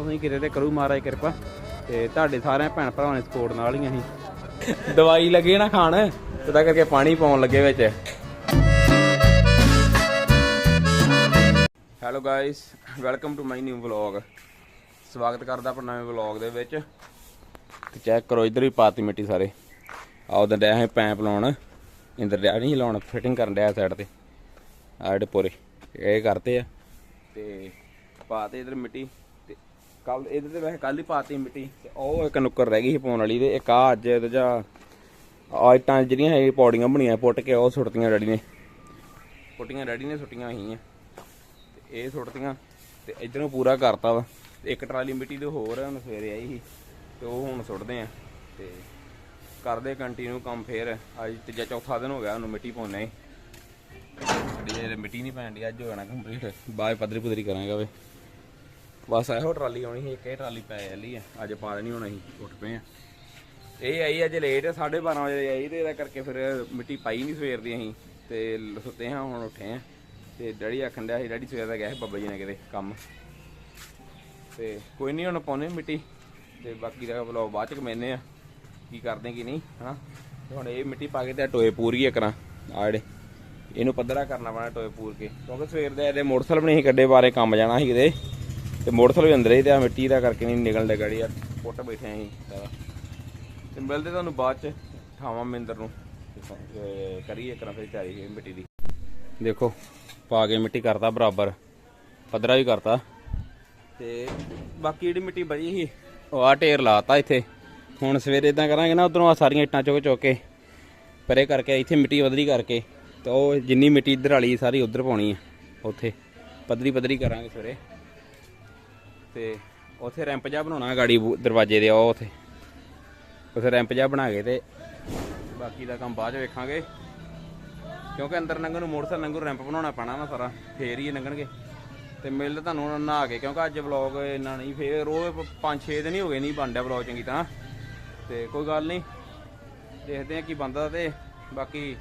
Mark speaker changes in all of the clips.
Speaker 1: ਪਰਸੋਂ ਸਹੀ ਕਿਤੇ ਤੇ ਕਰੂ ਮਹਾਰਾਜ ਕਿਰਪਾ, ਤੇ ਤੁਹਾਡੇ ਸਾਰਿਆਂ ਭੈਣ ਭਰਾਵਾਂ ਨੇ ਸਪੋਰਟ ਨਾਲ ਹੀ ਅਸੀਂ। ਦਵਾਈ ਲੱਗੇ ਨਾ ਖਾਣ ਤਦਾ ਕਰਕੇ ਪਾਣੀ ਪਾਉਣ ਲੱਗੇ ਵਿੱਚ। Hello guys welcome to my new vlog ਸਵਾਗਤ ਕਰਦਾ ਆਪਣਾ ਨਵੇਂ ਵਲੌਗ ਦੇ ਵਿੱਚ। ਤੇ ਚੈੱਕ ਕਰੋ, ਇਧਰ ਵੀ ਪਾਤੀ ਮਿੱਟੀ ਸਾਰੇ। ਆਹ ਉਹਦਾ ਡਿਆ ਹੈ ਲਾਉਣ। ਇੰਦਰ ਡਿਆ ਨਹੀਂ ਲਾਉਣ ਫਿਟਿੰਗ ਕਰਨ ਡਿਆ ਸਾਈਡ ਤੇ। ਆਹ ਜਿਹੜੇ ਪੂਰੇ, ਇਹ ਕਰਤੇ ਆ। ਤੇ ਪਾਤੇ ਇਧਰ ਮਿੱਟੀ। ਕੱਲ ਇਧਰ ਤੇ ਵੈਸੇ ਕੱਲ ਹੀ ਪਾਤੀ ਮਿੱਟੀ, ਤੇ ਉਹ ਇੱਕ ਨੁੱਕਰ ਰਹਿ ਗਈ ਸੀ ਪਾਉਣ ਵਾਲੀ, ਤੇ ਇੱਕ ਆ ਅੱਜ ਇਹਦੇ ਆ ਇੱਟਾਂ ਜਿਹੜੀਆਂ ਇਹ ਪੌੜੀਆਂ ਬਣੀਆਂ ਪੁੱਟ ਕੇ, ਉਹ ਸੁੱਟਤੀਆਂ ਡੈਡੀ ਨੇ। ਪੁੱਟੀਆਂ ਡੈਡੀ ਨੇ ਸੁੱਟੀਆਂ ਸੀਗੀਆਂ ਤੇ ਇਹ ਸੁੱਟਤੀਆਂ, ਤੇ ਇਧਰੋਂ ਪੂਰਾ ਕਰਤਾ ਵਾ। ਇੱਕ ਟਰਾਲੀ ਮਿੱਟੀ ਦੇ ਹੋਰ ਹੁਣ ਸਵੇਰੇ ਆਈ ਸੀ, ਤੇ ਉਹ ਹੁਣ ਸੁੱਟਦੇ ਆ। ਤੇ ਕਰਦੇ ਕੰਟੀਨਿਊ ਕੰਮ ਫੇਰ। ਅੱਜ ਤੀਜਾ ਚੌਥਾ ਦਿਨ ਹੋ ਗਿਆ, ਉਹਨੂੰ ਮਿੱਟੀ ਪਾਉਣੇ ਸਾਡੀ ਮਿੱਟੀ ਨਹੀਂ ਪੈਣ ਦੀ ਅੱਜ ਹੋ ਜਾਣਾ ਕੰਪਲੀਟ ਬਾਅਦ 'ਚ ਪੱਧਰੀ ਕਰਾਂਗੇ ਵੇ। ਬਸ ਇਹੋ ਟਰਾਲੀ ਆਉਣੀ ਸੀ, ਇੱਕ ਇਹ ਟਰਾਲੀ ਪੈ ਚੱਲੀ ਆ, ਅੱਜ ਪਾ ਦੇਣੀ ਹੁਣ ਅਸੀਂ, ਉੱਠ ਪਏ ਆ। ਇਹ ਆਈ ਅੱਜ ਲੇਟ 12:30 ਵਜੇ ਆਈ ਤੇ ਇਹਦਾ ਕਰਕੇ ਫਿਰ ਮਿੱਟੀ ਪਾਈ ਨਹੀਂ ਸਵੇਰ ਦੀ ਅਸੀਂ, ਤੇ ਸੁੱਤੇ ਹਾਂ, ਹੁਣ ਉੱਠੇ ਆ ਤੇ ਡੈਡੀ ਆਖਣ ਡਿਆ ਸੀ, ਡੈਡੀ ਸਵੇਰ ਦਾ ਗਿਆ ਸੀ ਬੱਬਾ ਜੀ ਨੇ ਕਿਤੇ ਕੰਮ। ਤੇ ਕੋਈ ਨਹੀਂ ਹੁਣ ਪਾਉਨੇ ਮਿੱਟੀ, ਤੇ ਬਾਕੀ ਦਾ ਵਲੌਗ ਬਾਅਦ ਚ ਕਮੈਨੇ ਆ, ਕੀ ਕਰਦੇ ਕੀ ਨਹੀਂ, ਹਨਾ? ਤੇ ਹੁਣ ਇਹ ਮਿੱਟੀ ਪਾ ਕੇ ਤੇ ਆਹ ਟੋਏ ਪੂਰੀ ਕਰਾਂ ਆ ਜਿਹੜੇ। ਇਹਨੂੰ ਪੱਧਰਾ ਕਰਨਾ ਪੈਣਾ ਟੋਏ ਪੂਰ ਕੇ, ਕਿਉਂਕਿ ਸਵੇਰ ਦੇ ਇਹਦੇ ਮੋਟਰਸਾਈਕਲ ਵੀ ਨਹੀਂ ਕੱਢੇ ਬਾਰੇ ਕੰਮ ਜਾਣਾ ਸੀ ਕਿਤੇ। ਤੇ ਮੋਟਰਸਾਈਕਲ ਵੀ ਅੰਦਰ ਹੀ ਤੇ ਆ, ਮਿੱਟੀ ਦਾ ਕਰਕੇ ਨਹੀਂ ਨਿਕਲਦਾ ਗਾੜੀ ਯਾਰ ਪੁੱਟ ਬੈਠੇ ਅਸੀਂ ਸਾਰਾ। ਤੇ ਮਿਲਦੇ ਤੁਹਾਨੂੰ ਬਾਅਦ ਚ, ਠਾਵਾਂ ਮਿੰਦਰ ਨੂੰ। ਕਰੀਏ ਕਰਾਂ ਫਿਰ ਤਿਆਰੀ ਮਿੱਟੀ ਦੀ। ਦੇਖੋ, ਪਾ ਕੇ ਮਿੱਟੀ ਕਰਤਾ ਬਰਾਬਰ, ਪੱਧਰਾ ਵੀ ਕਰਤਾ। ਤੇ ਬਾਕੀ ਜਿਹੜੀ ਮਿੱਟੀ ਬਚੀ ਸੀ, ਉਹ ਆ ਢੇਰ ਲਾਤਾ ਇੱਥੇ। ਹੁਣ ਸਵੇਰੇ ਇਦਾਂ ਕਰਾਂਗੇ ਨਾ, ਉਧਰੋਂ ਆ ਸਾਰੀਆਂ ਇੱਟਾਂ ਚੁੱਕ ਚੁੱਕ ਕੇ, ਪਰੇ ਕਰਕੇ, ਇੱਥੇ ਮਿੱਟੀ ਵਧਰੀ ਕਰਕੇ, ਤੇ ਉਹ ਜਿੰਨੀ ਮਿੱਟੀ ਇੱਧਰ ਵਾਲੀ ਸਾਰੀ ਉਧਰ ਪਾਉਣੀ ਆ, ਉੱਥੇ। ਪੱਧਰੀ ਪੱਧਰੀ ਕਰਾਂਗੇ ਸਵੇਰੇ। ਤੇ ਉੱਥੇ ਰੈਂਪ ਜਿਹਾ ਬਣਾਉਣਾ ਗਾੜੀ ਦਰਵਾਜ਼ੇ ਦੇ, ਉਹ ਉੱਥੇ। ਉੱਥੇ ਰੈਂਪ ਜਿਹਾ ਬਣਾ ਕੇ ਤੇ ਬਾਕੀ ਦਾ ਕੰਮ ਬਾਅਦ ਚ ਵੇਖਾਂਗੇ। ਕਿਉਂਕਿ ਅੰਦਰ ਲੰਘਣ ਨੂੰ ਮੋਟਰਸਾਈਕਲ ਲੰਘਣ ਰੈਂਪ ਬਣਾਉਣਾ ਪੈਣਾ ਨਾ ਸਾਰਾ, ਫੇਰ ਹੀ ਇਹ ਲੰਘਣਗੇ ਤੇ ਮਿਲ ਤੁਹਾਨੂੰ ਨਹਾ ਕੇ, ਕਿਉਂਕਿ ਅੱਜ ਵਲੌਗ ਇੰਨਾ ਨਹੀਂ, ਫੇਰ ਰੋਜ਼ 5-6 ਦਿਨ ਹੀ ਹੋ ਗਏ ਨਹੀਂ ਬਣਦਾ ਵਲੌਗ ਚੰਗੀ ਤਰ੍ਹਾਂ। ਤੇ ਕੋਈ ਗੱਲ ਨਹੀਂ, ਦੇਖਦੇ ਆ ਕੀ ਬੰਦਾ ਤੇ ਬਾਕੀ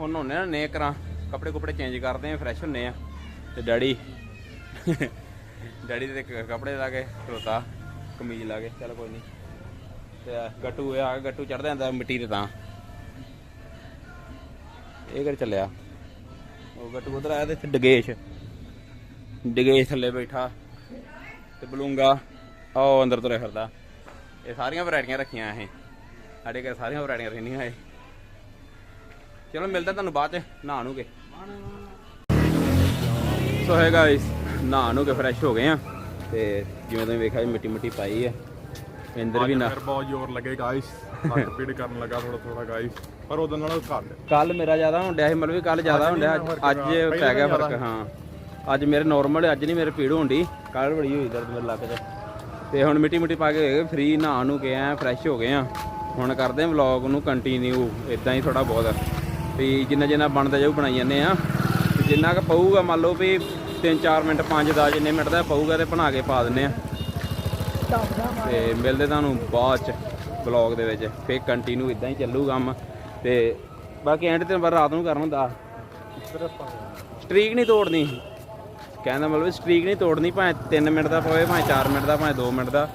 Speaker 1: ਹੁਣ ਨਹਾਉਣੇ ਨਾ ਨੇ ਕਰਾਂ ਕੱਪੜੇ ਕੁਪੜੇ ਚੇਂਜ ਕਰਦੇ ਆ ਫਰੈਸ਼ ਹੁੰਨੇ ਆ ਤੇ ਡੈਡੀ ਡੈਡੀ ਦੇ ਕੱਪੜੇ ਲਾ ਕੇ, ਖਲੋਤਾ, ਕਮੀਜ਼ ਲਾ ਕੇ, ਚੱਲ ਕੋਈ ਨਹੀਂ ਤੇ ਗੱਟੂ ਆ ਗੱਟੂ ਚੜਦਾ ਜਾਂਦਾ ਮਿੱਟੀ ਤੇ ਤਾਂ। ਇਹ ਕਰ ਚੱਲਿਆ? ਉਹ ਗੱਟੂ ਉਧਰ ਆਇਆ ਤੇ ਇੱਥੇ ਡਗੇਸ਼। ਡਗੇਸ਼ ਥੱਲੇ ਬੈਠਾ। ਤੇ ਬਲੂੰਗਾ ਉਹ ਅੰਦਰ ਤੁਰੇ ਫਿਰਦਾ। ਇਹ ਸਾਰੀਆਂ ਵੈਰਾਈਟੀਆਂ ਰੱਖੀਆਂ ਇਹ। ਸਾਡੇ ਘਰ ਸਾਰੀਆਂ ਵੈਰਾਈਟੀਆਂ ਰਹਿੰਦੀਆਂ ਇਹ। ਚਲੋ ਮਿਲਦਾ ਤੁਹਾਨੂੰ ਬਾਅਦ ਚ ਨਹਾ ਨੂੰ ਕੇ। ਸੋ ਹੈ ਗਾਇਸ ਨਹਾ ਨੂੰ ਕੇ ਫਰੈਸ਼ ਹੋ ਗਏ ਆ। ਤੇ ਜਿਵੇਂ ਤੁਸੀਂ ਵੇਖਿਆ ਮਿੱਟੀ ਮਿੱਟੀ ਪਾਈ ਆ। ਇੰਦਰ ਵੀ ਨਾ
Speaker 2: ਫਿਰ ਬਹੁਤ ਜ਼ੋਰ ਲੱਗੇ ਗਾਇਸ ਹੱਥ ਪੀੜ ਕਰਨ ਲੱਗਾ ਥੋੜਾ ਥੋੜਾ ਗਾਇਸ ਪਰ ਉਹਦੇ ਨਾਲ ਘੱਟ
Speaker 1: ਕੱਲ ਮੇਰਾ ਜ਼ਿਆਦਾ ਹੁੰਦਿਆ ਸੀ ਮਤਲਬ ਵੀ ਕੱਲ ਜ਼ਿਆਦਾ ਹੁੰਦਿਆ ਅੱਜ ਪੈ ਗਿਆ ਫ਼ਰਕ ਹਾਂ। ਅੱਜ ਮੇਰੇ ਨਾਰਮਲ ਅੱਜ ਨਹੀਂ ਮੇਰੇ ਪੀੜ ਹੁੰਦੀ ਕੱਲ ਬੜੀ ਹੋਈ ਦਰਦ ਮੇਰੇ ਲੱਕ 'ਚ। ਤੇ ਹੁਣ ਮਿੱਟੀ ਮਿੱਟੀ ਪਾ ਕੇ ਫ੍ਰੀ ਨਹਾ ਨੂੰ ਕੇ ਆ ਫਰੈਸ਼ ਹੋ ਗਏ ਆ। ਹੁਣ ਕਰਦੇ ਆ ਵਲੌਗ ਨੂੰ ਕੰਟੀਨਿਊ ਇਦਾਂ ਹੀ ਥੋੜਾ ਬਹੁਤ। ਵੀ ਜਿੰਨਾ ਜਿੰਨਾ ਬਣਦਾ ਜਾਊ ਬਣਾਈ ਜਾਂਦੇ ਆ। ਜਿੰਨਾ ਕ ਪਊਗਾ ਮੰਨ ਲਓ ਵੀ 3-4 ਮਿੰਟ 5-10 ਜਿੰਨੇ ਮਿੰਟ ਦਾ ਪਊਗਾ ਤੇ ਬਣਾ ਕੇ ਪਾ ਦਿੰਨੇ ਆ। ਤੇ ਮਿਲਦੇ ਤੁਹਾਨੂੰ ਬਾਅਦ ਚ ਵਲੌਗ ਦੇ ਵਿੱਚ। ਫੇਰ ਕੰਟੀਨਿਊ ਇਦਾਂ ਹੀ ਚੱਲੂ ਕੰਮ। ਤੇ ਬਾਕੀ ਐਂਡ ਤੇ ਪਰ ਰਾਤ ਨੂੰ ਕਰਨਾ ਹੁੰਦਾ। ਸਟ੍ਰੀਕ ਨਹੀਂ ਤੋੜਨੀ। ਕਹਿੰਦਾ ਮਤਲਬ ਸਟ੍ਰੀਕ ਨਹੀਂ ਤੋੜਨੀ, ਭਾਵੇਂ 3 ਮਿੰਟ ਦਾ ਪਵੇ, ਭਾਵੇਂ 4 ਮਿੰਟ ਦਾ, ਭਾਵੇਂ 2 ਮਿੰਟ ਦਾ।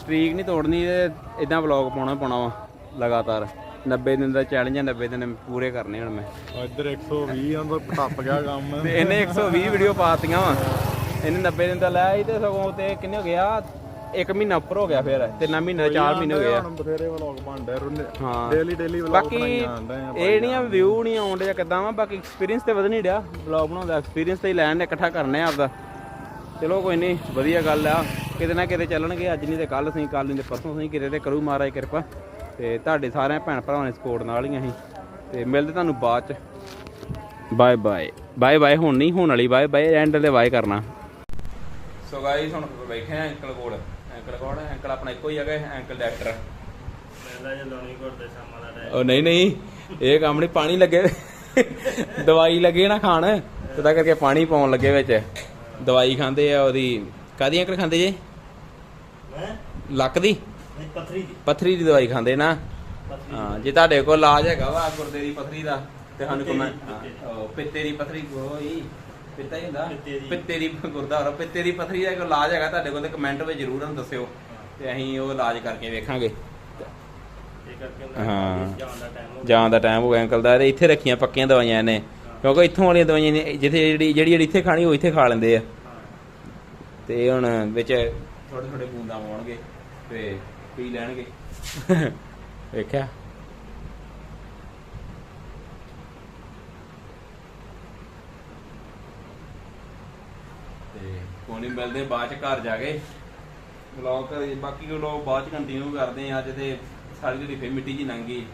Speaker 1: ਸਟ੍ਰੀਕ ਨਹੀਂ ਤੋੜਨੀ ਤੇ ਇਦਾਂ ਵਲੌਗ ਪਾਉਣਾ ਪਾਉਣਾ ਵਾ, ਲਗਾਤਾਰ। 90 ਦਿਨ ਦਾ ਚੈਲੰਜ ਹੈ 90 ਦਿਨ ਪੂਰੇ ਕਰਨੇ ਹੁਣ ਮੈਂ।
Speaker 2: ਇੱਧਰ 120 ਅੰਦਰ ਟੱਪ ਗਿਆ ਕੰਮ।
Speaker 1: ਤੇ ਇਹਨੇ 120 ਵੀਡੀਓ ਪਾਤੀਆਂ ਵਾ। ਇਹਨੇ 90 ਦਿਨ ਦਾ ਲਾਇਆ ਸੀ ਤੇ ਸਗੋਂ ਤੇ ਕਿੰਨੇ ਹੋ ਗਿਆ ਇੱਕ ਮਹੀਨਾ ਉੱਪਰ ਹੋ ਗਿਆ ਫਿਰ ਤਿੰਨ ਮਹੀਨੇ ਚਾਰ ਮਹੀਨੇ ਹੋ ਗਏ ਆ।
Speaker 2: ਹੁਣ ਬਥੇਰੇ ਵਲੌਗ ਬਣਦੇ ਰੁੰਨੇ।
Speaker 1: ਹਾਂ।
Speaker 2: ਡੇਲੀ ਡੇਲੀ ਵਲੌਗ
Speaker 1: ਬਾਕੀ
Speaker 2: ਆ
Speaker 1: ਇਹ ਨਹੀਂ ਆ ਵਿਊ ਨਹੀਂ ਆਉਂਦੇ ਜਾਂ ਕਿਦਾਂ ਵਾ ਬਾਕੀ ਐਕਸਪੀਰੀਅੰਸ ਤੇ ਵਧ ਨਹੀਂ ਡਿਆ ਬਲੌਗ ਬਣਾਉਂਦਾ ਐਕਸਪੀਰੀਅੰਸ ਤੇ ਹੀ ਲੈਣ ਦੇ ਇਕੱਠਾ ਕਰਨੇ ਆ ਆਪਦਾ। ਚਲੋ ਕੋਈ ਨਹੀਂ ਵਧੀਆ ਗੱਲ ਆ। ਕਿਤੇ ਨਾ ਕਿਤੇ ਚੱਲਣਗੇ ਅੱਜ ਨਹੀਂ ਤੇ ਕੱਲ ਸਹੀ ਕੱਲ ਨਹੀਂ ਤੇ ਪਰਸੋਂ ਸਹੀ ਕਿਤੇ ਤੇ ਕਰੂ ਮਹਾਰਾਜ ਕਿਰਪਾ। ਤੇ ਤੁਹਾਡੇ ਸਾਰਿਆਂ ਭੈਣ ਭਰਾਵਾਂ ਦੇ ਸਪੋਰਟ ਨਾਲ ਹੀ ਅਸੀਂ। ਤੇ ਮਿਲਦੇ ਤੁਹਾਨੂੰ ਬਾਅਦ ਚ। ਬਾਏ ਬਾਏ ਬਾਏ ਬਾਏ ਹੁਣ ਨਹੀਂ ਹੋਣ ਵਾਲੀ ਬਾਏ ਬਾਏ ਐਂਡ ਤੇ ਬਾਏ ਕਰਨਾ। ਸੋ ਗਾਈਸ ਹੁਣ ਬੈਠੇ ਆ ਅੰਕਲ ਕੋਲ। ਅੰਕਲ ਕੋਲ ਅੰਕਲ ਆਪਣਾ ਇੱਕੋ ਹੀ ਹੈਗਾ ਅੰਕਲ ਡਾਕਟਰ। ਉਹ ਨਹੀਂ ਨਹੀਂ ਇਹ ਕੰਮ ਨਹੀਂ ਪਾਣੀ ਲੱਗੇ ਦਵਾਈ ਲੱਗੇ ਨਾ ਖਾਣ ਤਦਾ ਕਰਕੇ ਪਾਣੀ ਪਾਉਣ ਲੱਗੇ ਵਿੱਚ। ਦਵਾਈ ਖਾਂਦੇ ਆ ਉਹਦੀ ਕਾਦੀ ਅੰਕਲ ਖਾਂਦੇ ਜੇ? ਲੱਕ ਦੀ?
Speaker 3: ਪਥਰੀ ਦੀ।
Speaker 1: ਪਥਰੀ ਦੀ ਦਵਾਈ ਖਾਂਦੇ ਨਾ? ਹਾਂ ਜੇ ਤੁਹਾਡੇ ਕੋਲ ਇਲਾਜ ਹੈਗਾ ਵਾ ਗੁਰਦੇ ਦੀ ਪਥਰੀ ਦਾ ਤੇ ਸਾਨੂੰ ਕਮੈਂਟ ਪਿੱਤੇ ਦੀ। ਪਥਰੀ ਕੋਈ ਪਿੱਤਾ ਹੀ ਹੁੰਦਾ।
Speaker 3: ਪਿੱਤੇ ਦੀ।
Speaker 1: ਪਿੱਤੇ ਦੀ ਗੁਰਦੁਆਰਾ ਪਿੱਤੇ ਦੀ ਪਥਰੀ ਦਾ ਕੋਈ ਇਲਾਜ ਹੈਗਾ ਤੁਹਾਡੇ ਕੋਲ ਤੇ ਕਮੈਂਟ ਵਿੱਚ ਜ਼ਰੂਰ ਸਾਨੂੰ ਦੱਸਿਓ ਤੇ ਅਸੀਂ ਉਹ ਇਲਾਜ ਕਰਕੇ ਵੇਖਾਂਗੇ। ਹਾਂ।
Speaker 3: ਜਾਣ ਦਾ ਟਾਈਮ ਹੋ
Speaker 1: ਗਿਆ। ਅੰਕਲ ਦਾ ਇੱਥੇ ਰੱਖੀਆਂ ਪੱਕੀਆਂ ਦਵਾਈਆਂ ਨੇ ਕਿਉਂਕਿ ਇੱਥੋਂ ਵਾਲੀਆਂ ਦਵਾਈਆਂ ਨੇ ਜਿੱਥੇ ਜਿਹੜੀ ਜਿਹੜੀ ਇੱਥੇ ਖਾਣੀ ਉਹ ਇੱਥੇ ਖਾ ਲੈਂਦੇ ਆ। ਤੇ ਹੁਣ ਵਿੱਚ ਥੋੜੇ ਥੋੜੇ ਬੂੰਦਾਂ ਪਾਉਣਗੇ ਤੇ ਪੀ ਲੈਣਗੇ। ਵੇਖਿਆ। ਤੇ ਕੋਣੀ ਮਿਲਦੇ ਬਾਅਦ ਚ ਘਰ ਜਾ ਕੇ। ਵਲੌਗ ਕਰ ਬਾਕੀ ਲੋਕ ਬਾਅਦ ਚ ਕੰਟੀਨਿਊ ਕਰਦੇ ਆ ਅੱਜ ਤੇ ਸਾਰੀ ਜਿਹੜੀ ਫੇ ਮਿੱਟੀ ਜੀ ਨੰਗੀ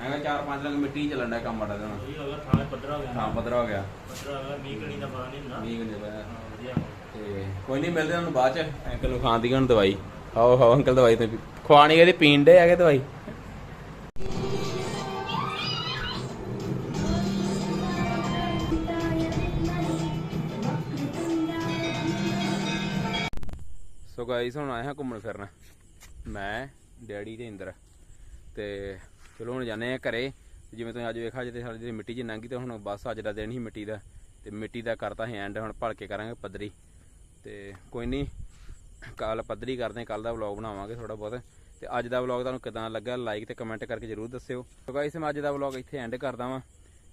Speaker 1: ਹੈਗਾ ਚਾਰ ਪੰਜ ਲੱਖ ਮਿੱਟੀ ਚ ਚੱਲਣ ਦਾ ਕੰਮ ਆੜਾ ਦੇਣਾ
Speaker 3: ਇਹ ਅਗਲਾ ਥਾਂ ਪੱਧਰਾ ਹੋ ਗਿਆ
Speaker 1: ਹਾਂ ਪੱਧਰਾ ਹੋ ਗਿਆ।
Speaker 3: ਪੱਧਰਾ ਅਗਲਾ ਮੀਂਹ ਕਣੀ ਦਾ ਪਤਾ ਨਹੀਂ ਹੁੰਦਾ।
Speaker 1: ਮੀਂਹ
Speaker 3: ਹਾਂ ਵਧੀਆ
Speaker 1: ਤੇ ਕੋਈ ਨਹੀਂ ਮਿਲਦੇ ਤੁਹਾਨੂੰ ਬਾਅਦ ਚ। ਅੰਕਲ ਨੂੰ ਖਾਣ ਦੀ ਹੁਣ ਦਵਾਈ? ਆਓ ਆਓ, ਅੰਕਲ ਦਵਾਈ ਤੇ ਖਵਾਣੀ ਇਹਦੇ, ਪੀਣ ਦੇ ਹੈਗੇ ਦਵਾਈ? ਸੋ ਗਾਈਸ ਹੁਣ ਆਏ ਹਾਂ ਘੁੰਮਣ ਫਿਰਨ। ਮੈਂ, ਡੈਡੀ ਤੇ ਇੰਦਰ। ਤੇ ਚਲੋ ਹੁਣ ਜਾਂਦੇ ਆ ਘਰੇ। ਜਿਵੇਂ ਤੁਸੀਂ ਅੱਜ ਵੇਖਿਆ ਜਿੱਤੇ ਸਾਡੀ ਮਿੱਟੀ ਚ ਨੰਗੀ ਤੇ ਹੁਣ ਬਸ ਅੱਜ ਦਾ ਦਿਨ ਹੀ ਮਿੱਟੀ ਦਾ। ਤੇ ਮਿੱਟੀ ਦਾ ਕਰਤਾ ਹੈ ਐਂਡ ਹੁਣ ਭਲ ਕੇ ਕਰਾਂਗੇ ਪੱਧਰੀ। ਤੇ ਕੋਈ ਨਹੀਂ ਕੱਲ ਪੱਧਰੀ ਕਰਦੇ ਕੱਲ ਦਾ ਵਲੌਗ ਬਣਾਵਾਂਗੇ ਥੋੜਾ ਬਹੁਤ। ਤੇ ਅੱਜ ਦਾ ਵਲੌਗ ਤੁਹਾਨੂੰ ਕਿਦਾਂ ਲੱਗਾ ਲਾਈਕ ਤੇ ਕਮੈਂਟ ਕਰਕੇ ਜਰੂਰ ਦੱਸਿਓ। ਸੋ ਗਾਇਸ ਮੈਂ ਅੱਜ ਦਾ ਵਲੌਗ ਇੱਥੇ ਐਂਡ ਕਰਦਾ ਵਾਂ।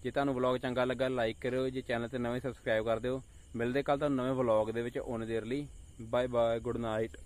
Speaker 1: ਜੇ ਤੁਹਾਨੂੰ ਵਲੌਗ ਚੰਗਾ ਲੱਗਾ ਲਾਈਕ ਕਰਿਓ, ਜੇ ਚੈਨਲ ਤੇ ਨਵੇਂ ਸਬਸਕ੍ਰਾਈਬ ਕਰ ਦਿਓ। ਮਿਲਦੇ ਕੱਲ ਤੁਹਾਨੂੰ ਨਵੇਂ ਵਲੌਗ ਦੇ ਵਿੱਚ ਉਹਨੇ ਦੇਰ ਲਈ। Bye bye good night